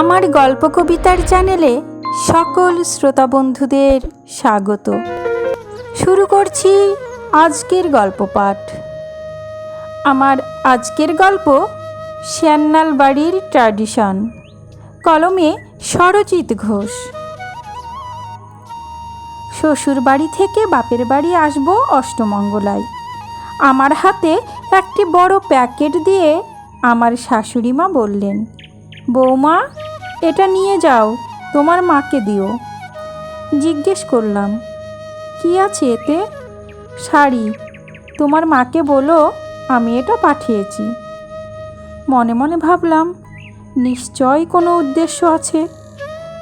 আমার গল্প কবিতার চ্যানেলে সকল শ্রোতা বন্ধুদের স্বাগত। শুরু করছি আজকের গল্প পাঠ আমার আজকের গল্প শ্যান্নাল বাড়ির ট্র্যাডিশন, কলমে সরজিৎ ঘোষ। শ্বশুর বাড়ি থেকে বাপের বাড়ি আসব অষ্টমঙ্গলায়। আমার হাতে একটি বড় প্যাকেট দিয়ে আমার শাশুড়ি মা বললেন, বৌমা এটা নিয়ে যাও, তোমার মাকে দিও। জিজ্ঞেস করলাম, কি আছে এতে? শাড়ি। তোমার মাকে বলো, আমি এটা পাঠিয়েছি। মনে মনে ভাবলাম নিশ্চয় কোনো উদ্দেশ্য আছে।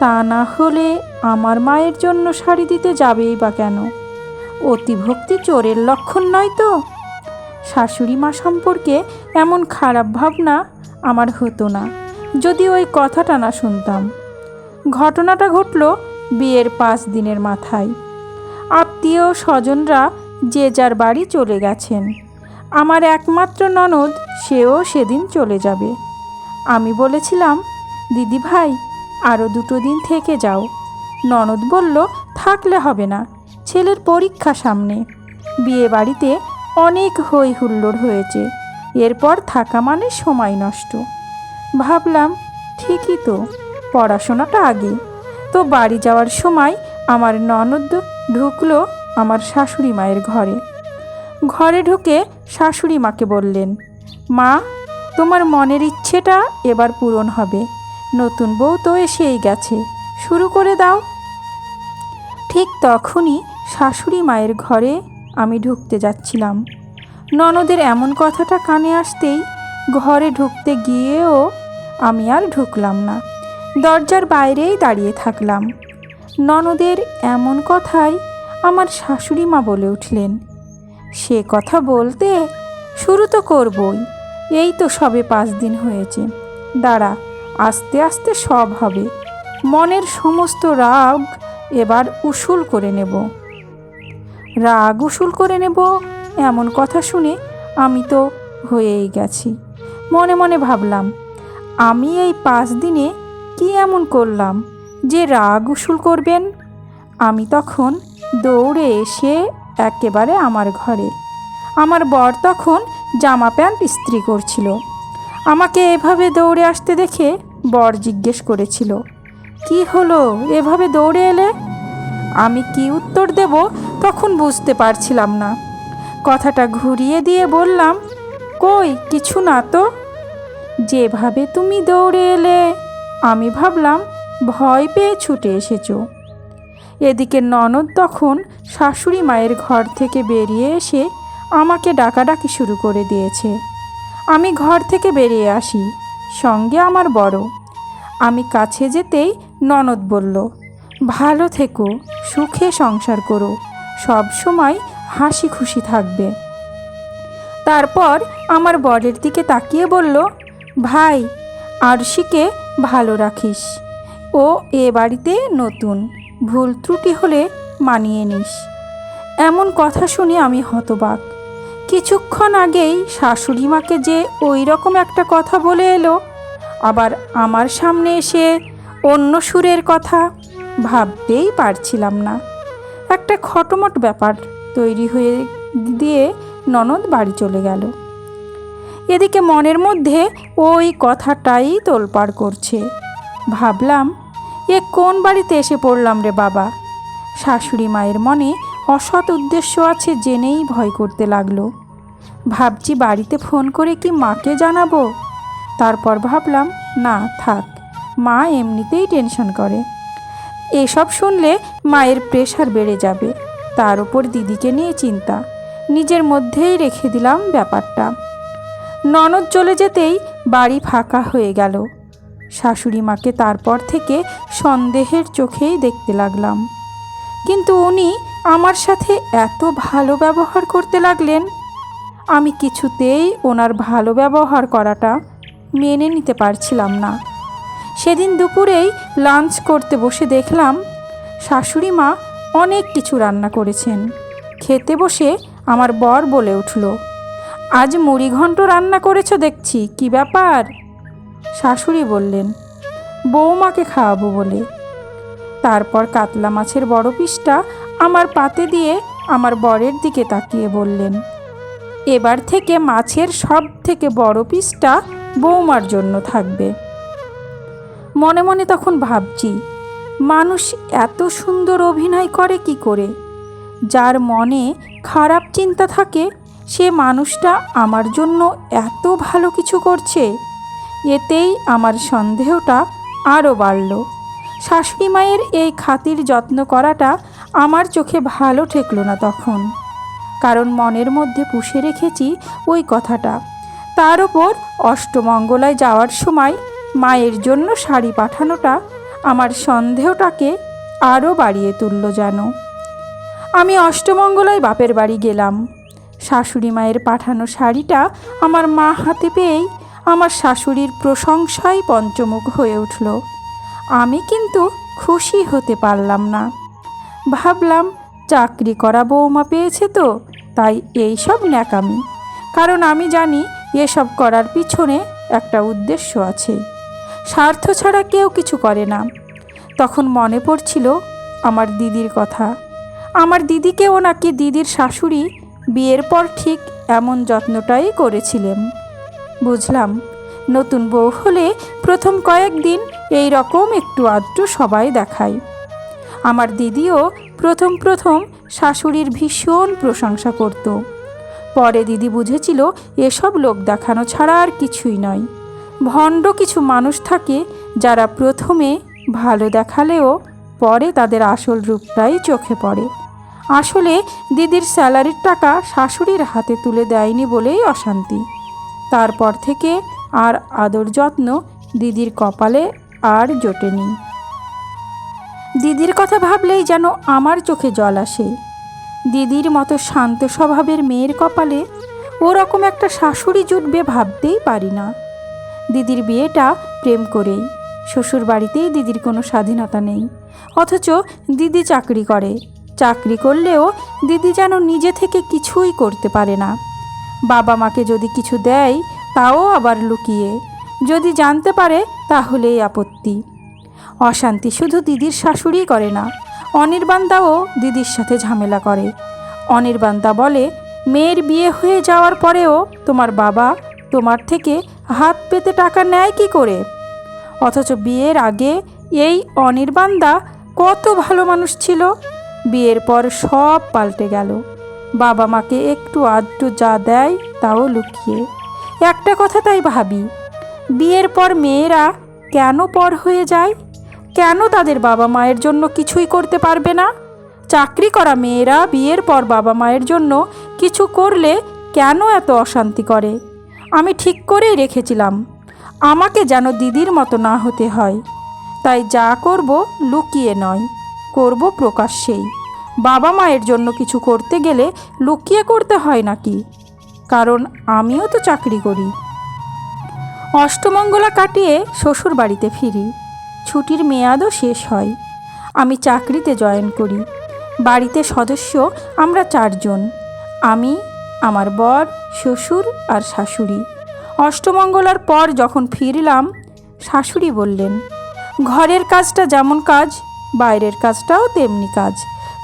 তা না হলে আমার মায়ের জন্য শাড়ি দিতে যাবেই বা কেন? অতিভক্তি চোরের লক্ষণ নয় তো? শাশুড়ি মা সম্পর্কে এমন খারাপ ভাবনা আমার হতো না। যদি ওই কথাটা না শুনতাম। ঘটনাটা ঘটল বিয়ের পাঁচ দিনের মাথায়। আত্মীয় স্বজনরা যে যার বাড়ি চলে গেছেন। আমার একমাত্র ননদ, সেও সেদিন চলে যাবে। আমি বলেছিলাম, দিদি ভাই আরও দুটো দিন থেকে যাও। ননদ বলল, থাকলে হবে না, ছেলের পরীক্ষা সামনে। বিয়ে বাড়িতে অনেক হই হুল্লোড় হয়েছে। এরপর থাকা মানে সময় নষ্ট। ভাবলাম, ঠিকই তো, পড়াশোনাটা আগে তো বাড়ি যাওয়ার সময় আমার ননদ ঢুকলো আমার শাশুড়ি মায়ের ঘরে। ঘরে ঢুকে শাশুড়ি মাকে বললেন, মা, তোমার মনের ইচ্ছেটা এবার পূরণ হবে। নতুন বউ তো এসেই গেছে, শুরু করে দাও। ঠিক তখনই শাশুড়ি মায়ের ঘরে আমি ঢুকতে যাচ্ছিলাম। ননদের এমন কথাটা কানে আসতেই ঘরে ঢুকতে গিয়েও আমি আর ঢুকলাম না। দরজার বাইরেই দাঁড়িয়ে থাকলাম। ননদের এমন কথাই আমার শাশুড়ি মা বলে উঠলেন। সে কথা বলতে শুরু তো করবই, এই তো সবে পাঁচ দিন হয়েছে। দাঁড়া, আস্তে আস্তে সব হবে। মনের সমস্ত রাগ এবার উসুল করে নেব। রাগ উসুল করে নেব এমন কথা শুনে আমি তো হয়েই গেছি। মনে মনে ভাবলাম আমি এই পাঁচ দিনে কি এমন করলাম যে রাগ উসুল করবেন? আমি তখন দৌড়ে এসে একেবারে আমার ঘরে। আমার বর তখন জামা প্যান্ট ইস্ত্রি করছিল। আমাকে এভাবে দৌড়ে আসতে দেখে বর জিজ্ঞেস করেছিল, কি হলো? এভাবে দৌড়ে এলে? আমি কি উত্তর দেব তখন বুঝতে পারছিলাম না। কথাটা ঘুরিয়ে দিয়ে বললাম, কই, কিছু না তো। যেভাবে তুমি দৌড়ে এলে, আমি ভাবলাম ভয় পেয়ে ছুটে এসেছ। এদিকে ননদ তখন শাশুড়ি মায়ের ঘর থেকে বেরিয়ে এসে আমাকে ডাকাডাকি শুরু করে দিয়েছে। আমি ঘর থেকে বেরিয়ে আসি, সঙ্গে আমার বড়। আমি কাছে যেতেই ননদ বলল, ভালো থেকো, সুখে সংসার করো, সব সময় হাসি খুশি থাকবে। তারপর আমার বরের দিকে তাকিয়ে বলল ভাই, আরশিকে ভালো রাখিস। ও এ বাড়িতে নতুন, ভুল ত্রুটি হলে মানিয়ে নিস। এমন কথা শুনে আমি হতবাক। কিছুক্ষণ আগেই শাশুড়ি মাকে যে ওই রকম একটা কথা বলে এলো, আবার আমার সামনে এসে অন্য সুরের কথা ভাবতেই পারছিলাম না। একটা খটমট ব্যাপার তৈরি হয়ে দিয়ে ননদ বাড়ি চলে গেল। এদিকে মনের মধ্যে ওই কথাটাই তোলপাড় করছে। ভাবলাম, এ কোন বাড়িতে এসে পড়লাম রে বাবা? শাশুড়ি মায়ের মনে অসৎ উদ্দেশ্য আছে জেনেই ভয় করতে লাগল। ভাবছি, বাড়িতে ফোন করে কি মাকে জানাব? তারপর ভাবলাম, না, থাক, মা এমনিতেই টেনশন করে। এসব শুনলে মায়ের প্রেশার বেড়ে যাবে। তার উপর দিদিকে নিয়ে চিন্তা, নিজের মধ্যেই রেখে দিলাম ব্যাপারটা। ননদ চলে যেতেই বাড়ি ফাঁকা হয়ে গেল। শাশুড়ি মাকে তারপর থেকে সন্দেহের চোখেই দেখতে লাগলাম। কিন্তু উনি আমার সাথে এত ভালো ব্যবহার করতে লাগলেন। আমি কিছুতেই ওনার ভালো ব্যবহার করাটা মেনে নিতে পারছিলাম না। সেদিন দুপুরেই লাঞ্চ করতে বসে দেখলাম শাশুড়ি মা অনেক কিছু রান্না করেছেন। খেতে বসে আমার বর বলে উঠল আজ মুড়িঘণ্ট রান্না করেছ দেখছি, কি ব্যাপার? শাশুড়ি বললেন বৌমাকে খাওয়াবো বলে। তারপর কাতলা মাছের বড় পিসটা আমার পাতে দিয়ে আমার বরের দিকে তাকিয়ে বললেন, এবার থেকে মাছের সব থেকে বড় পিসটা বৌমার জন্য থাকবে। মনে মনে তখন ভাবছি, মানুষ এত সুন্দর অভিনয় করে কি করে? যার মনে খারাপ চিন্তা থাকে সে মানুষটা আমার জন্য এত ভালো কিছু করছে, এতেই আমার সন্দেহটা আরও বাড়ল। শাশুড়ি মায়ের এই খাতির যত্ন করাটা আমার চোখে ভালো ঠেকলো না তখন। কারণ মনের মধ্যে পুষে রেখেছি ওই কথাটা। তার ওপর অষ্টমঙ্গলায় যাওয়ার সময় মায়ের জন্য শাড়ি পাঠানোটা আমার সন্দেহটাকে আরও বাড়িয়ে তুলল যেন। আমি অষ্টমঙ্গলায় বাপের বাড়ি গেলাম। শাশুড়ি মায়ের পাঠানো শাড়িটা আমার মা হাতে পেয়েই আমার শাশুড়ির প্রশংসায় পঞ্চমুখ হয়ে উঠল। আমি কিন্তু খুশি হতে পারলাম না। ভাবলাম, চাকরি করা বৌমা পেয়েছে তো, তাই এই সব ন্যাকামি। কারণ আমি জানি, এসব করার পিছনে একটা উদ্দেশ্য আছে। স্বার্থ ছাড়া কেউ কিছু করে না। তখন মনে পড়ছিল আমার দিদির কথা। আমার দিদিকেও নাকি দিদির শাশুড়ি বিয়ের পর ঠিক এমন যত্নটাই করেছিলেন বুঝলাম, নতুন বউ হলে প্রথম কয়েকদিন এই রকম একটু আধটু সবাই দেখায়। আমার দিদিও প্রথম প্রথম শাশুড়ির ভীষণ প্রশংসা করত। পরে দিদি বুঝেছিল এসব লোক দেখানো ছাড়া আর কিছুই নয়। ভণ্ড কিছু মানুষ থাকে যারা প্রথমে ভালো দেখালেও পরে তাদের আসল রূপটাই চোখে পড়ে। আসলে দিদির স্যালারির টাকা শাশুড়ির হাতে তুলে দেয়নি বলেই অশান্তি। তারপর থেকে আর আদর যত্ন দিদির কপালে আর জোটেনি। দিদির কথা ভাবলেই যেন আমার চোখে জল আসে। দিদির মতো শান্ত স্বভাবের মেয়ের কপালে ওরকম একটা শাশুড়ি জুটবে ভাবতেই পারি না। দিদির বিয়েটা প্রেম করেই। শ্বশুর বাড়িতেই দিদির কোনো স্বাধীনতা নেই। অথচ দিদি চাকরি করে। চাকরি করলেও দিদি যেন নিজে থেকে কিছুই করতে পারে না। বাবা মাকে যদি কিছু দেয়, তাও আবার লুকিয়ে। যদি জানতে পারে, তাহলেই আপত্তি। অশান্তি শুধু দিদির শাশুড়ি করে না অনির্বান্দাও দিদির সাথে ঝামেলা করে। অনির্বান্দা বলে, মেয়ের বিয়ে হয়ে যাওয়ার পরেও তোমার বাবা তোমার থেকে হাত পেতে টাকা নেয় কি করে? অথচ বিয়ের আগে এই অনির্বান্দা কত ভালো মানুষ ছিল। বিয়ের পর সব পাল্টে গেল। বাবা মাকে একটু আধটু যা দেয় তাও লুকিয়ে। একটা কথা তাই ভাবি, বিয়ের পর মেয়েরা কেন পর হয়ে যায়? কেন তাদের বাবা মায়ের জন্য কিছুই করতে পারবে না? চাকরি করা মেয়েরা বিয়ের পর বাবা মায়ের জন্য কিছু করলে কেন এত অশান্তি করে? আমি ঠিক করেই রেখেছিলাম, আমাকে যেন দিদির মতো না হতে হয়। তাই যা করব লুকিয়ে নয়। করব প্রকাশ্যেই। বাবা মায়ের জন্য কিছু করতে গেলে লুকিয়ে করতে হয় নাকি? কারণ আমিও তো চাকরি করি। অষ্টমঙ্গলা কাটিয়ে শ্বশুর বাড়িতে ফিরি। ছুটির মেয়াদও শেষ হয়। আমি চাকরিতে জয়েন করি। বাড়িতে সদস্য আমরা চারজন। আমি, আমার বর, শ্বশুর আর শাশুড়ি। অষ্টমঙ্গলার পর যখন ফিরলাম, শাশুড়ি বললেন, ঘরের কাজটা যেমন কাজ বাইরের কাজটাও তেমনি কাজ।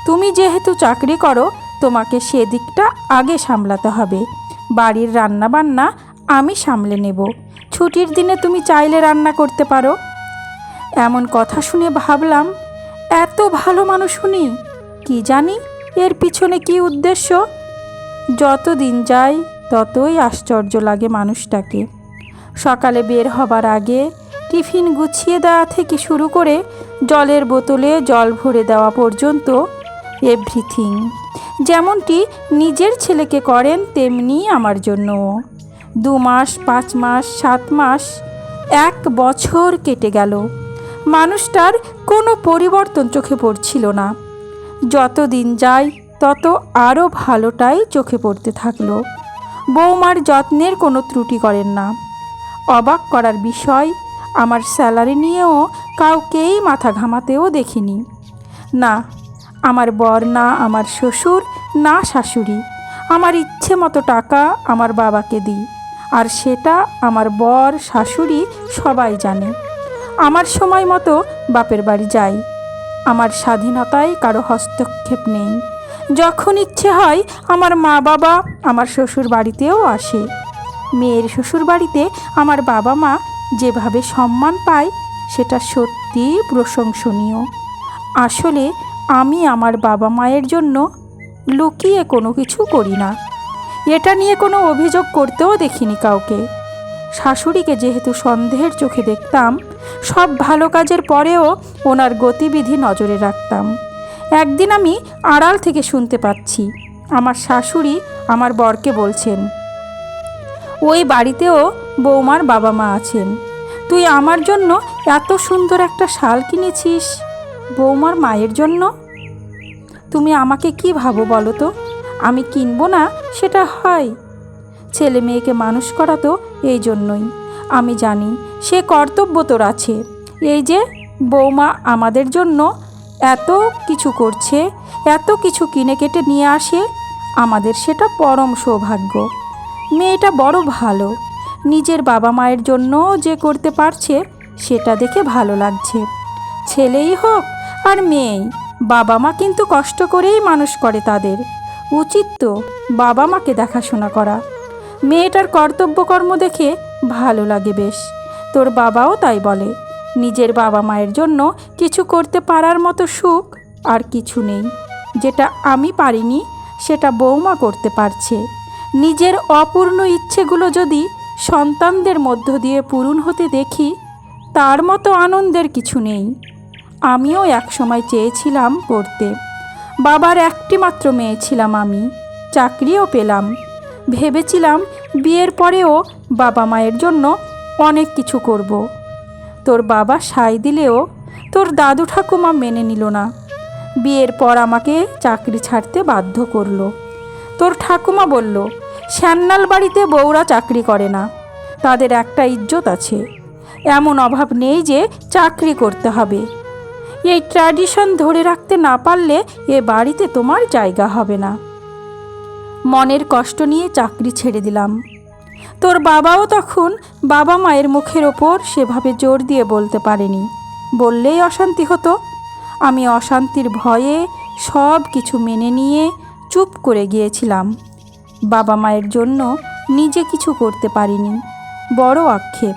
তুমি যেহেতু চাকরি করো, তোমাকে সেদিকটা আগে সামলাতে হবে। বাড়ির রান্না বান্না আমি সামলে নেব। ছুটির দিনে তুমি চাইলে রান্না করতে পারো। এমন কথা শুনে ভাবলাম, এত ভালো মানুষ শুনি কি জানি এর পিছনে কি উদ্দেশ্য? যত দিন যায় ততই আশ্চর্য লাগে মানুষটাকে। সকালে বের হবার আগে টিফিন গুছিয়ে দেওয়া থেকে শুরু করে জলের বোতলে জল ভরে দেওয়া পর্যন্ত এভরিথিং। যেমনটি নিজের ছেলেকে করেন, তেমনি আমার জন্য। দু মাস, পাঁচ মাস, সাত মাস, এক বছর কেটে গেল। মানুষটার কোনো পরিবর্তন চোখে পড়ছিল না। যত দিন যায়, তত আরও ভালোটাই চোখে পড়তে থাকল। বৌমার যত্নের কোনো ত্রুটি করেন না। অবাক করার বিষয়, আমার স্যালারি নিয়েও কাউকেই মাথা ঘামাতেও দেখিনি। না, আমার বর, না আমার শ্বশুর, না শাশুড়ি। আমার ইচ্ছে মতো টাকা আমার বাবাকে দিই, আর সেটা আমার বর, শাশুড়ি সবাই জানে। আমার সময় মতো বাপের বাড়ি যাই। আমার স্বাধীনতায় কারও হস্তক্ষেপ নেই। যখন ইচ্ছে হয়, আমার মা বাবা আমার শ্বশুর বাড়িতেও আসে। মেয়ের শ্বশুর বাড়িতে আমার বাবা মা যেভাবে সম্মান পায় সেটা সত্যিই প্রশংসনীয়। আসলে আমি আমার বাবা মায়ের জন্য লুকিয়ে কোনো কিছু করি না। এটা নিয়ে কোনো অভিযোগ করতেও দেখিনি কাউকে। শাশুড়িকে যেহেতু সন্দেহের চোখে দেখতাম, সব ভালো কাজের পরেও ওনার গতিবিধি নজরে রাখতাম। একদিন আমি আড়াল থেকে শুনতে পাচ্ছি, আমার শাশুড়ি আমার বরকে বলছেন, ওই বাড়িতেও বৌমার বাবা মা আছেন। তুই আমার জন্য এত সুন্দর একটা শাল কিনেছিস, বৌমার মায়ের জন্য? তুমি আমাকে কি ভাবো বলো তো? আমি কিনবো না, সেটা হয়। ছেলে মেয়েকে মানুষ করা তো এই জন্যই। আমি জানি সে কর্তব্য তোর আছে। এই যে, বৌমা আমাদের জন্য এত কিছু করছে, এত কিছু কিনে কেটে নিয়ে আসে, আমাদের সেটা পরম সৌভাগ্য। মেয়েটা বড় ভালো। নিজের বাবা মায়ের জন্য যে করতে পারছে, সেটা দেখে ভালো লাগছে। ছেলেই হোক আর মেয়েই, বাবা মা কিন্তু কষ্ট করেই মানুষ করে তাদের। উচিত তো বাবা মাকে দেখাশোনা করা। মেয়েটার কর্তব্যকর্ম দেখে ভালো লাগে বেশ। তোর বাবাও তাই বলে, নিজের বাবা মায়ের জন্য কিছু করতে পারার মতো সুখ আর কিছু নেই। যেটা আমি পারিনি, সেটা বৌমা করতে পারছে। নিজের অপূর্ণ ইচ্ছেগুলো যদি সন্তানদের মধ্য দিয়ে পূরণ হতে দেখি তার মতো আনন্দের কিছু নেই। আমিও একসময় চেয়েছিলাম পড়তে। বাবার একটি মাত্র মেয়ে ছিলাম আমি। চাকরিও পেলাম। ভেবেছিলাম বিয়ের পরেও বাবা মায়ের জন্য অনেক কিছু করব। তোর বাবা সাই দিলেও তোর দাদু ঠাকুমা মেনে নিল না। বিয়ের পর আমাকে চাকরি ছাড়তে বাধ্য করল। তোর ঠাকুমা বলল শ্যান্নাল বাড়িতে বউরা চাকরি করে না। তাদের একটা ইজ্জত আছে। এমন অভাব নেই যে চাকরি করতে হবে। এই ট্র্যাডিশন ধরে রাখতে না পারলে এ বাড়িতে তোমার জায়গা হবে না। মনের কষ্ট নিয়ে চাকরি ছেড়ে দিলাম। তোর বাবাও তখন বাবা মায়ের মুখের ওপর সেভাবে জোর দিয়ে বলতে পারেনি। বললেই অশান্তি হতো। আমি অশান্তির ভয়ে সব কিছু মেনে নিয়ে চুপ করে গিয়েছিলাম। বাবা মায়ের জন্য নিজে কিছু করতে পারিনি। বড় আক্ষেপ।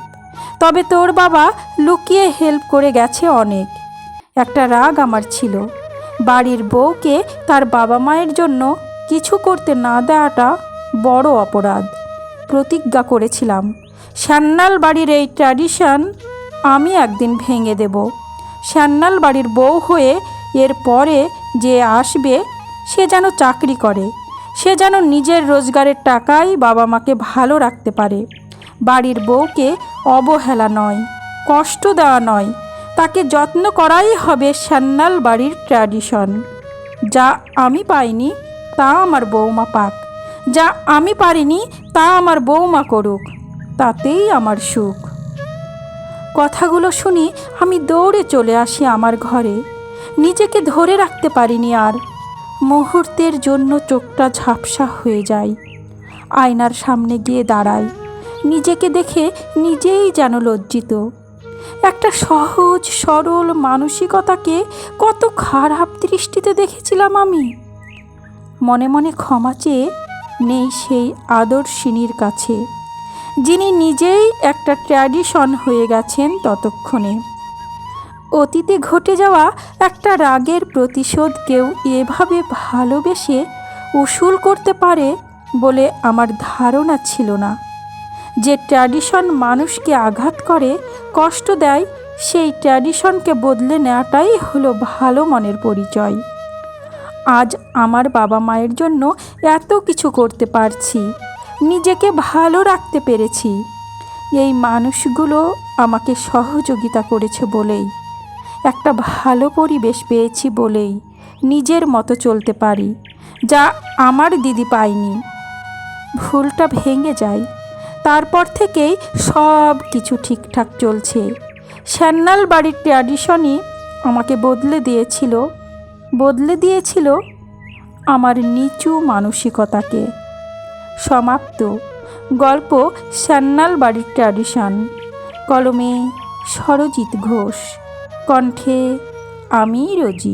তবে তোর বাবা লুকিয়ে হেল্প করে গেছে অনেক। একটা রাগ আমার ছিল। বাড়ির বউকে তার বাবা মায়ের জন্য কিছু করতে না দেওয়াটা বড় অপরাধ। প্রতিজ্ঞা করেছিলাম শ্যান্নাল বাড়ির এই ট্র্যাডিশন আমি একদিন ভেঙে দেব। শ্যান্নাল বাড়ির বউ হয়ে এর পরে যে আসবে, সে যেন চাকরি করে। সে যেন নিজের রোজগারের টাকাই বাবা মাকে ভালো রাখতে পারে। বাড়ির বউকে অবহেলা নয়, কষ্ট দেওয়া নয়, তাকে যত্ন করাই হবে সান্নাল বাড়ির ট্র্যাডিশন। যা আমি পাইনি, তা আমার বৌমা পাক। যা আমি পারিনি, তা আমার বৌমা করুক, তাতেই আমার সুখ। কথাগুলো শুনি আমি দৌড়ে চলে আসি আমার ঘরে। নিজেকে ধরে রাখতে পারিনি আর মুহূর্তের জন্য চোখটা ঝাপসা হয়ে যায়। আয়নার সামনে গিয়ে দাঁড়াই নিজেকে দেখে নিজেই যেন লজ্জিত। একটা সহজ, সরল মানসিকতাকে কত খারাপ দৃষ্টিতে দেখেছিলাম আমি। মনে মনে ক্ষমা চেয়ে নেই সেই আদর্শিনীর কাছে, যিনি নিজেই একটা ট্র্যাডিশন হয়ে গেছেন ততক্ষণে। অতীতে ঘটে যাওয়া একটা রাগের প্রতিশোধ কেউ এভাবে ভালোবেসে উসুল করতে পারে বলে আমার ধারণা ছিল না। যে ট্র্যাডিশন মানুষকে আঘাত করে, কষ্ট দেয়, সেই ট্র্যাডিশনকে বদলে নেওয়াটাই হলো ভালো মনের পরিচয়। আজ আমার বাবা মায়ের জন্য এত কিছু করতে পারছি, নিজেকে ভালো রাখতে পেরেছি। এই মানুষগুলো আমাকে সহযোগিতা করেছে বলেই। একটা ভালো পরিবেশ পেয়েছি বলেই নিজের মতো চলতে পারি, যা আমার দিদি পায়নি। ভুলটা ভেঙে যায়। তারপর থেকেই সব কিছু ঠিকঠাক চলছে। শ্যান্নাল বাড়ির ট্র্যাডিশনই আমাকে বদলে দিয়েছিল বদলে দিয়েছিল আমার নিচু মানসিকতাকে। সমাপ্ত। গল্প শ্যান্নাল বাড়ির ট্র্যাডিশন কলমে সরজিৎ ঘোষ। কণ্ঠে আমি রোজি।